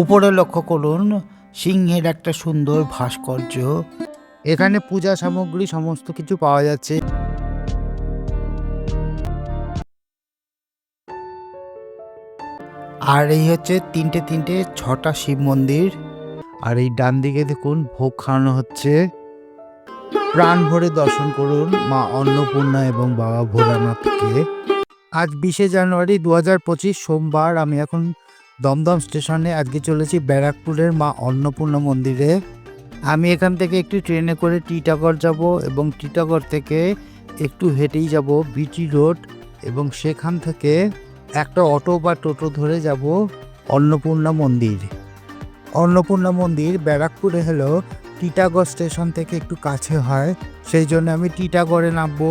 উপরে লক্ষ্য করুন, সিংহের একটা সুন্দর ভাস্কর্য। এখানে পূজা সামগ্রী সমস্ত কিছু পাওয়া যাচ্ছে। আর এই হচ্ছে তিনটে তিনটে ছটা শিব মন্দির। আর এই ডান দিকে দেখুন, ভোগ খাওয়ানো হচ্ছে। প্রাণ ভরে দর্শন করুন মা অন্নপূর্ণা এবং বাবা ভোলানাথকে। আজ বিশে জানুয়ারি দু হাজার পঁচিশ সোমবার, আমি এখন দমদম স্টেশনে আজকে চলেছি ব্যারাকপুরের মা অন্নপূর্ণা মন্দিরে। আমি এখান থেকে একটি ট্রেনে করে টিটাগড় যাব এবং টিটাগড় থেকে একটু হেঁটেই যাব বিটি রোড এবং সেখান থেকে একটা অটো বা টোটো ধরে যাব অন্নপূর্ণা মন্দির। অন্নপূর্ণা মন্দির ব্যারাকপুরে হলো টিটাগড় স্টেশন থেকে একটু কাছে হয়, সেই জন্য আমি টিটাগড়ে নামবো।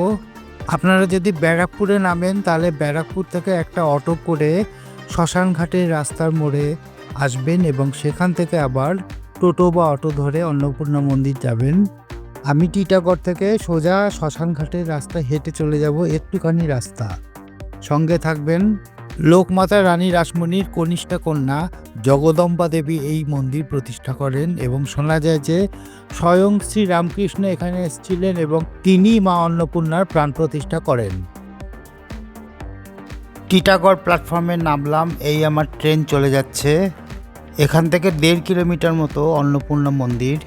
আপনারা যদি ব্যারাকপুরে নামেন তাহলে ব্যারাকপুর থেকে একটা অটো করে শ্মশানঘাটের রাস্তার মোড়ে আসবেন এবং সেখান থেকে আবার টোটো বা অটো ধরে অন্নপূর্ণা মন্দির যাবেন। আমি টিটাগড় থেকে সোজা শ্মশানঘাটের রাস্তা হেঁটে চলে যাব একটুখানি রাস্তা। সঙ্গে থাকবেন লোকমাতা রানী রাসমণির কনিষ্ঠা কন্যা জগদম্বা দেবী এই মন্দির প্রতিষ্ঠা করেন এবং শোনা যায় যে স্বয়ং শ্রী রামকৃষ্ণ এখানে এসেছিলেন এবং তিনি মা অন্নপূর্ণার প্রাণ প্রতিষ্ঠা করেন। টিটাগড় প্ল্যাটফর্মে নামলাম, এই আমার ট্রেন চলে যাচ্ছে। এখান থেকে দেড় কিলোমিটার মতো অন্নপূর্ণা মন্দির।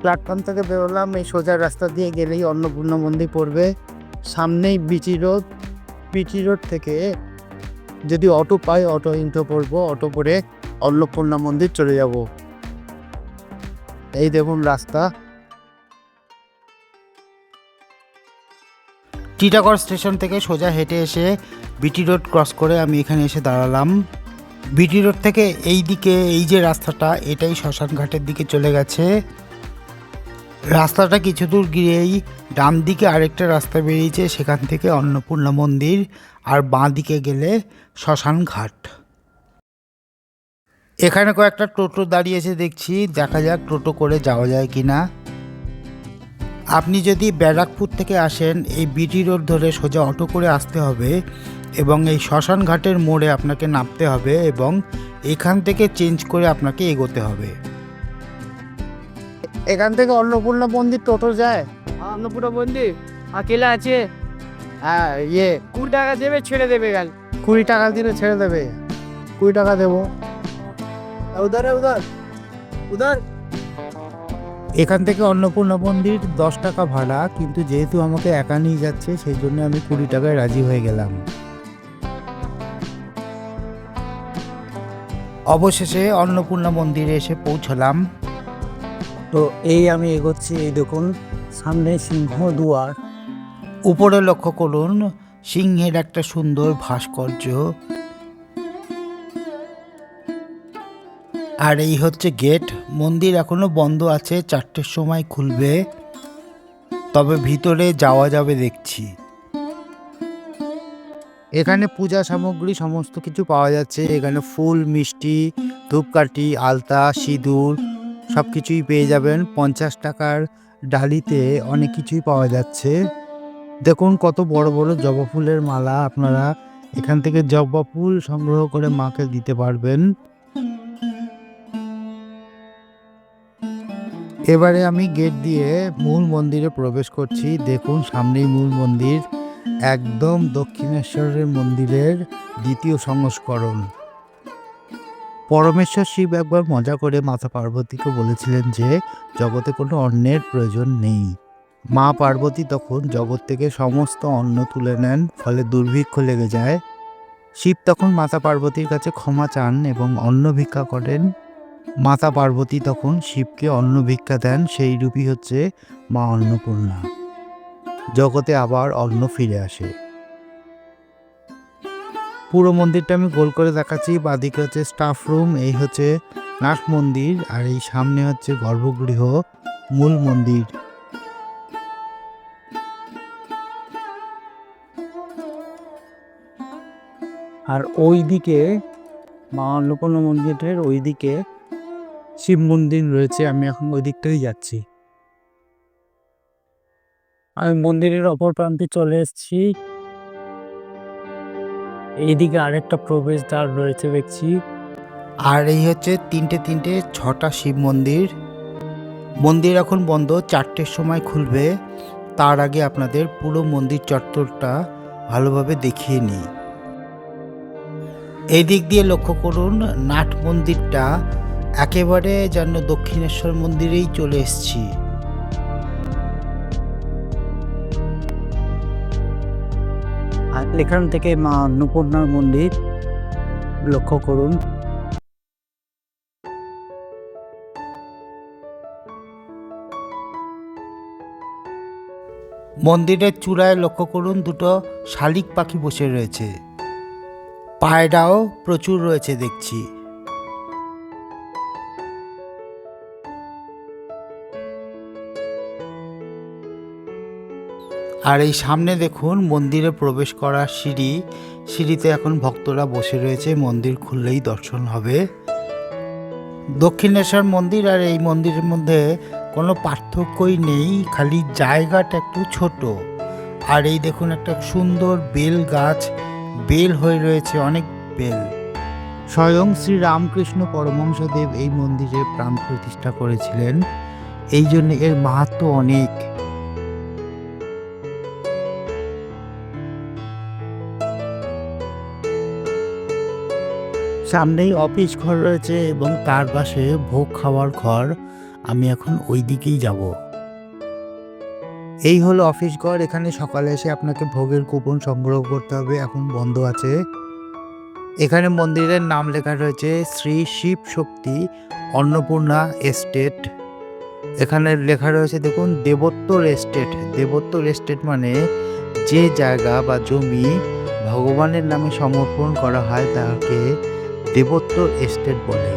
প্ল্যাটফর্ম থেকে বেরোলাম, এই সোজা রাস্তা দিয়ে গেলেই অন্নপূর্ণা মন্দির পড়বে। সামনেই বিচি রোড। বিচি রোড থেকে যদি অটো পাই, অটো ইন্টো পড়ব, অটো করে অন্নপূর্ণা মন্দির চলে যাব। এই দেখুন রাস্তা। টিটাগড় স্টেশন থেকে সোজা হেঁটে এসে বিটি রোড ক্রস করে আমি এখানে এসে দাঁড়ালাম। বিটি রোড থেকে এই দিকে এই যে রাস্তাটা, এটাই শ্মশান ঘাটের দিকে চলে গেছে। রাস্তাটা কিছু দূর গিয়েই ডান দিকে আরেকটা রাস্তা বেরিয়েছে, সেখান থেকে অন্নপূর্ণা মন্দির আর বাঁ দিকে গেলে শ্মশান ঘাট। এখানে কয়েকটা টোটো দাঁড়িয়েছে দেখছি, দেখা যাক টোটো করে যাওয়া যায় কি না আপনি যদি ব্যারাকপুর থেকে আসেন এই বিটি রোড ধরে সোজা অটো করে আসতে হবে এবং এই শ্মশান ঘাটের মোড়ে আপনাকে নামতে হবে এবং এখান থেকে চেঞ্জ করে আপনাকে এগোতে হবে। এখান থেকে অন্নপূর্ণা মন্দির টোটো যায়। হ্যাঁ, অন্নপূর্ণা মন্দির। আকেলা আছে। হ্যাঁ ইয়ে। কুড়ি টাকা দেবে ছেড়ে দেবে গাল কুড়ি টাকা দিলে ছেড়ে দেবে। কুড়ি টাকা দেবো। উদার উদার। উদার। এখান থেকে অন্নপূর্ণা মন্দির দশ টাকা ভাড়া কিন্তু যেহেতু আমাকে একা নিয়ে যাচ্ছে সেই জন্য আমি কুড়ি টাকায় রাজি হয়ে গেলাম। অবশেষে অন্নপূর্ণা মন্দিরে এসে পৌঁছলাম। তো এই আমি এগোচ্ছি এই দেখুন সামনে সিংহ দুয়ার। উপরে লক্ষ্য করুন সিংহের একটা সুন্দর ভাস্কর্য। আর এই হচ্ছে গেট। মন্দির এখনও বন্ধ আছে, চারটের সময় খুলবে। তবে ভিতরে যাওয়া যাবে দেখছি। এখানে পূজা সামগ্রী সমস্ত কিছু পাওয়া যাচ্ছে। এখানে ফুল, মিষ্টি, ধূপকাঠি, আলতা, সিঁদুর সব কিছুই পেয়ে যাবেন। পঞ্চাশ টাকার ডালিতে অনেক কিছুই পাওয়া যাচ্ছে। দেখুন কত বড় বড় জবা ফুলের মালা আপনারা এখান থেকে জবা ফুল সংগ্রহ করে মাকে দিতে পারবেন। এবারে আমি গেট দিয়ে মূল মন্দিরে প্রবেশ করছি। দেখুন, সামনেই মূল মন্দির, একদম দক্ষিণেশ্বরের মন্দিরের দ্বিতীয় সংস্করণ। পরমেশ্বর শিব একবার মজা করে মাতা পার্বতীকে বলেছিলেন যে, জগতে কোনো অন্নের প্রয়োজন নেই। মা পার্বতী তখন জগৎ থেকে সমস্ত অন্ন তুলে নেন, ফলে দুর্ভিক্ষ লেগে যায়। শিব তখন মাতা পার্বতীর কাছে ক্ষমা চান এবং অন্ন ভিক্ষা করেন। মাতা পার্বতী তখন শিবকে অন্ন ভিক্ষা দেন, সেই রূপই হচ্ছে মা অন্নপূর্ণা। জগতে আবার অন্ন ফিরে আসে। পুরো মন্দিরটা আমি গোল করে দেখাচ্ছি, বাদিকে হচ্ছে স্টাফ রুম এই হচ্ছে নাট মন্দির, আর এই সামনে হচ্ছে গর্ভগৃহ, মূল মন্দির। আর ওই দিকে মা অন্নপূর্ণা মন্দিরের ওই দিকে শিব মন্দির রয়েছে আমি এখন ওই দিকটাই যাচ্ছি। আমি মন্দিরের অপর প্রান্তে চলে এসেছি। এইদিকে আরেকটা প্রবেশদ্বার রয়েছে দেখছি। আর এই হচ্ছে তিনটে তিনটে ছটা শিব মন্দির। মন্দির এখন বন্ধ চারটের সময় খুলবে। তার আগে আপনাদের পুরো মন্দির চত্বরটা ভালোভাবে দেখিয়ে নিই। এই দিক দিয়ে লক্ষ্য করুন নাট মন্দিরটা একেবারে যেন দক্ষিণেশ্বর মন্দিরেই চলে এসেছি। আর এখান থেকে মা অন্নপূর্ণার মন্দির লক্ষ্য করুন। মন্দিরের চূড়ায় লক্ষ্য করুন দুটো শালিক পাখি বসে রয়েছে। পায়রাও প্রচুর রয়েছে দেখছি। আর এই সামনে দেখুন মন্দিরে প্রবেশ করা সিঁড়ি। সিঁড়িতে এখন ভক্তরা বসে রয়েছে, মন্দির খুললেই দর্শন হবে। দক্ষিণেশ্বর মন্দির আর এই মন্দিরের মধ্যে কোনো পার্থক্যই নেই, খালি জায়গাটা একটু ছোট। আর এই দেখুন একটা সুন্দর বেল গাছ, বেল হয়ে রয়েছে অনেক বেল। স্বয়ং শ্রী রামকৃষ্ণ পরমহংসদেব এই মন্দিরে প্রাণ প্রতিষ্ঠা করেছিলেন। এই জন্য এর মাহাত্ম অনেক। সামনেই অফিস ঘর রয়েছে এবং তার পাশে ভোগ খাওয়ার ঘর। আমি এখন ওই দিকেই যাব। এই হলো অফিস ঘর। এখানে সকালে এসে আপনাকে ভোগের কুপন সংগ্রহ করতে হবে। এখন বন্ধ আছে। এখানে মন্দিরের নাম লেখা রয়েছে শ্রী শিব শক্তি অন্নপূর্ণা এস্টেট। এখানে লেখা রয়েছে দেখুন, দেবোত্তর এস্টেট। দেবোত্তর এস্টেট মানে যে জায়গা বা জমি ভগবানের নামে সমর্পণ করা হয় তাকে দেবোত্তর এস্টেট বলে।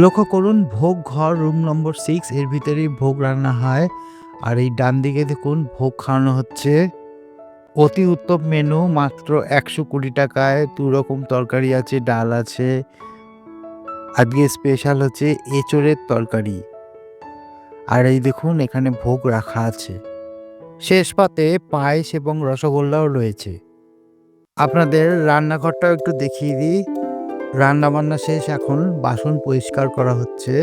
লক্ষ্য করুন, ভোগ ঘর রুম নম্বর সিক্স এর ভিতরেই ভোগ রান্না হয়। আর এই ডান দিকে দেখুন, ভোগ খাওয়ানো হচ্ছে। অতি উত্তম মেনু মাত্র একশো কুড়ি টাকায়। দু রকম তরকারি আছে, ডাল আছে। আজকে স্পেশাল হচ্ছে এঁচড়ের তরকারি। আর এই দেখুন, এখানে ভোগ রাখা আছে। শেষ পাতে পায়েস এবং রসগোল্লাও রয়েছে। আপনাদের রান্নাঘরটাও একটু দেখিয়ে দিই। রান্না বান্না শেষ, এখন বাসন পরিষ্কার করা হচ্ছে।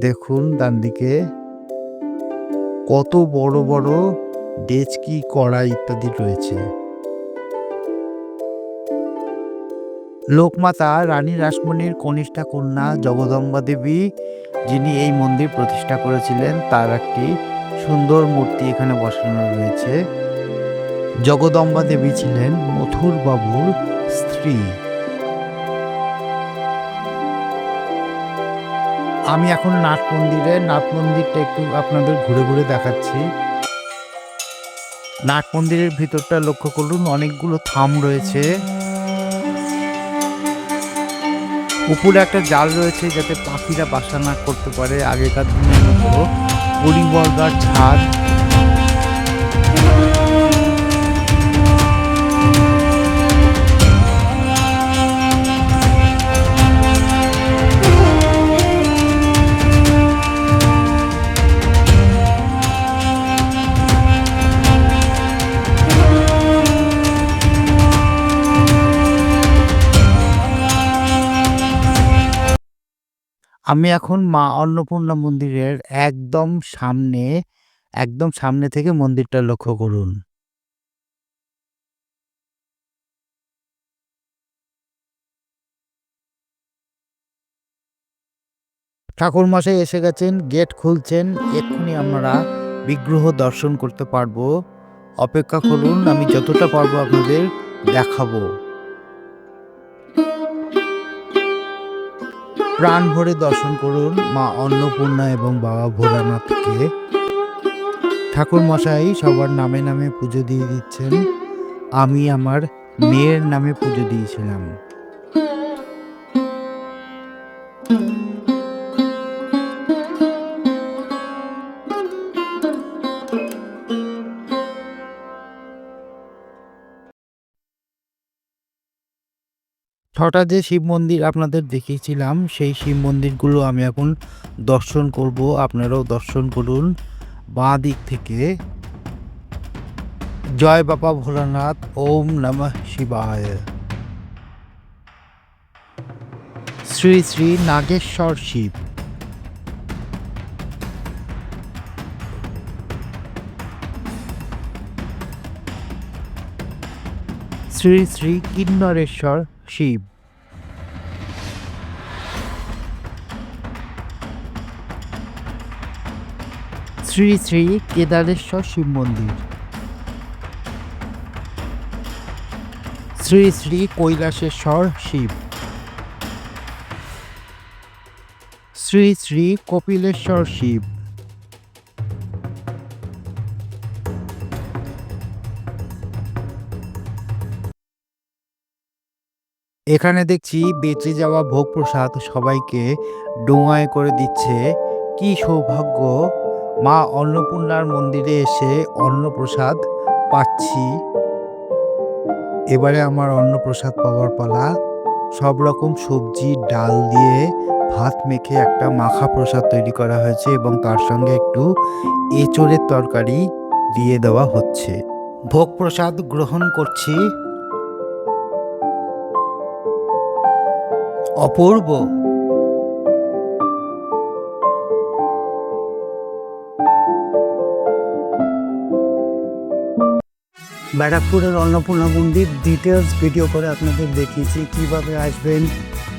দেখুন ডান দিকে কত বড় বড় ডেচকি, কড়াই ইত্যাদি রয়েছে। লোকমাতা রানী রাসমণির কনিষ্ঠা কন্যা জগদম্বা দেবী, যিনি এই মন্দির প্রতিষ্ঠা করেছিলেন, তার একটি সুন্দর মূর্তি এখানে বসানো রয়েছে। জগদম্বা দেবী ছিলেন মথুর বাবুর স্ত্রী। আমি এখন নাট মন্দিরে, নাট মন্দিরটা একটু আপনাদের ঘুরে ঘুরে দেখাচ্ছি। নাট মন্দিরের ভিতরটা লক্ষ্য করুন, অনেকগুলো থাম রয়েছে। উপরে একটা জাল রয়েছে যাতে পাখিরা বাসা না করতে পারে আগেকার দিনের মতো। পরিবর্গার ছাদ। আমি এখন মা অন্নপূর্ণা মন্দিরের একদম সামনে একদম সামনে থেকে মন্দিরটা লক্ষ্য করুন। ঠাকুর মশাই এসে গেছেন, গেট খুলছেন, এক্ষুনি আমরা বিগ্রহ দর্শন করতে পারব। অপেক্ষা করুন, আমি যতটা পারব আপনাদের দেখাবো। প্রাণ ভরে দর্শন করুন মা অন্নপূর্ণা এবং বাবা ভোলানাথকে। ঠাকুর মশাই সবার নামে নামে পুজো দিয়ে দিচ্ছেন। আমি আমার মেয়ের নামে পুজো দিয়েছিলাম। ছটা যে শিব মন্দির আপনাদের দেখিয়েছিলাম, সেই শিব মন্দিরগুলো আমি এখন দর্শন করব। আপনারাও দর্শন করুন বাঁ দিক থেকে। জয় বাবা ভোলানাথ, ওম নমঃ শিবায়। শ্রী শ্রী নাগেশ্বর শিব। শ্রী শ্রী কিন্নরেশ্বর শিব। শ্রী শ্রী কেদারেশ্বর শিব মন্দির। শ্রী শ্রী কৈলাসেশ্বর শিব। শ্রী শ্রী কপিলেশ্বর শিব। এখানে দেখছি বেঁচে যাওয়া ভোগ প্রসাদ সবাইকে ডোঙায় করে দিচ্ছে। কি সৌভাগ্য! মা অন্নপূর্ণার মন্দিরে এসে অন্নপ্রসাদ পাচ্ছি। এবারে আমার অন্নপ্রসাদ পাওয়ার পালা। সব রকম সবজি, ডাল দিয়ে ভাত মেখে একটা মাখা প্রসাদ তৈরি করা হয়েছে এবং তার সঙ্গে একটু এঁচড়ের তরকারি দিয়ে দেওয়া হচ্ছে। ভোগ প্রসাদ গ্রহণ করছি। অপূর্ব! ব্যারাকপুরের অন্নপূর্ণা মন্দির ডিটেলস ভিডিও করে আপনাদের দেখিয়েছি, কীভাবে আসবেন,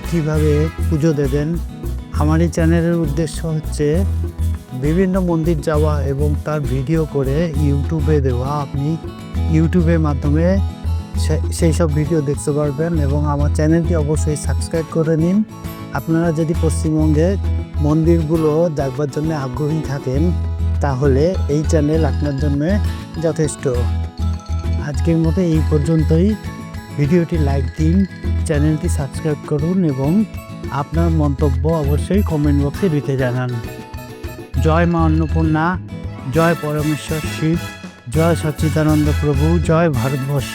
কীভাবে পুজো দেবেন। আমার এই চ্যানেলের উদ্দেশ্য হচ্ছে বিভিন্ন মন্দির যাওয়া এবং তার ভিডিও করে ইউটিউবে দেওয়া। আপনি ইউটিউবের মাধ্যমে সেই সব ভিডিও দেখতে পারবেন এবং আমার চ্যানেলটি অবশ্যই সাবস্ক্রাইব করে নিন। আপনারা যদি পশ্চিমবঙ্গে মন্দিরগুলো দেখবার জন্য আগ্রহী থাকেন, তাহলে এই চ্যানেল আপনার জন্য যথেষ্ট। আজকের মতো এই পর্যন্তই। ভিডিওটি লাইক দিন, চ্যানেলটি সাবস্ক্রাইব করুন এবং আপনার মন্তব্য অবশ্যই কমেন্ট বক্সে দিতে জানান। জয় মা অন্নপূর্ণা, জয় পরমেশ্বর শিব, জয় সচ্চিদানন্দ প্রভু, জয় ভারতবর্ষ।